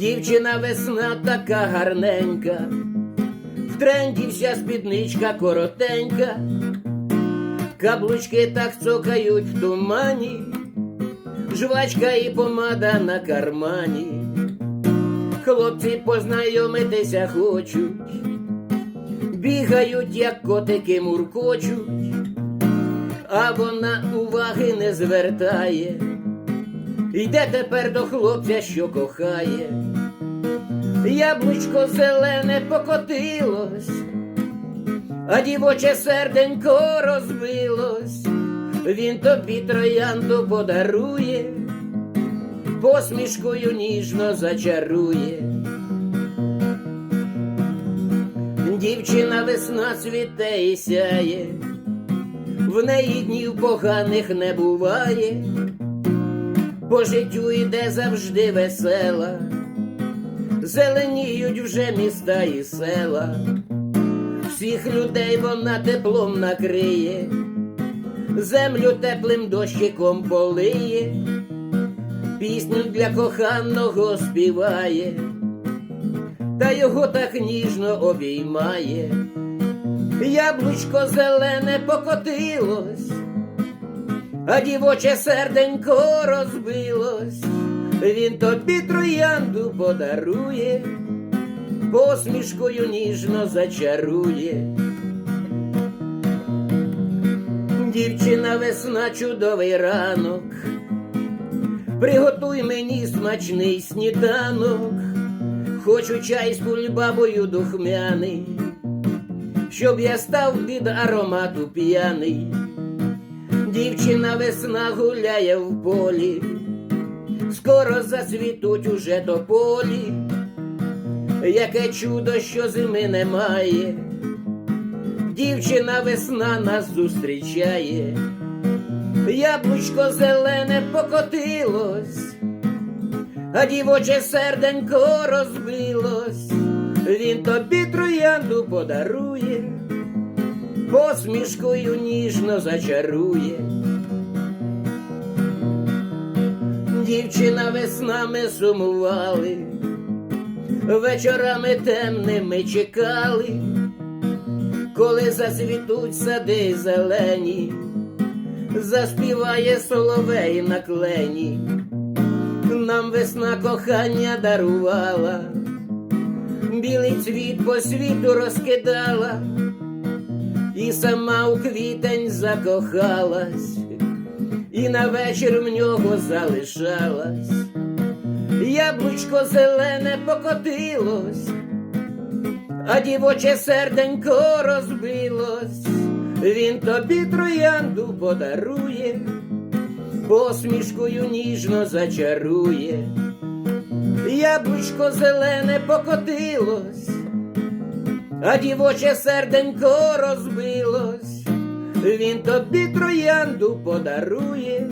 Дівчина весна така гарненька, в тренді вся спідничка коротенька, каблучки так цокають в тумані, жвачка і помада на кармані. Хлопці познайомитися хочуть, бігають, як котики муркочуть, а вона уваги не звертає. Йде тепер до хлопця, що кохає. Яблучко зелене покотилось, а дівоче серденько розбилось. Він тобі троянду подарує, посмішкою ніжно зачарує. Дівчина весна цвіте і сяє, в неї днів поганих не буває по життю іде завжди весела, зеленіють вже міста і села, всіх людей вона теплом накриє, землю теплим дощиком полиє, пісню для коханого співає, та його так ніжно обіймає. Яблучко зелене покотилось а дівоче серденько розбилось, він тобі троянду подарує, посмішкою ніжно зачарує. Дівчина весна, чудовий ранок, приготуй мені смачний сніданок, хочу чай з кульбабою духмяний, щоб я став від аромату п'яний. Дівчина весна гуляє в полі, скоро зацвітуть уже тополі, яке чудо, що зими немає, дівчина весна нас зустрічає, яблучко зелене покотилось, а дівоче серденько розбилось, він тобі троянду подарує посмішкою ніжно зачарує. Дівчина веснами сумували, вечорами темними чекали, коли зацвітуть сади зелені, заспіває соловей на клені, нам весна кохання дарувала, білий цвіт по світу розкидала і сама у квітень закохалась, і на вечір в нього залишалась, яблучко зелене покотилось, а дівоче серденько розбилось, він тобі троянду подарує, посмішкою ніжно зачарує, яблучко зелене покотилось а дівоче серденько розбилось, він тобі троянду подарує,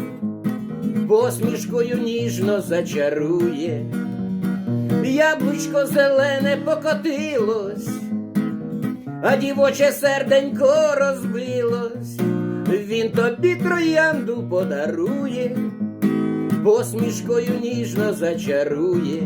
посмішкою ніжно зачарує, яблучко зелене покотилось, а дівоче серденько розбилось, він тобі троянду подарує, посмішкою ніжно зачарує.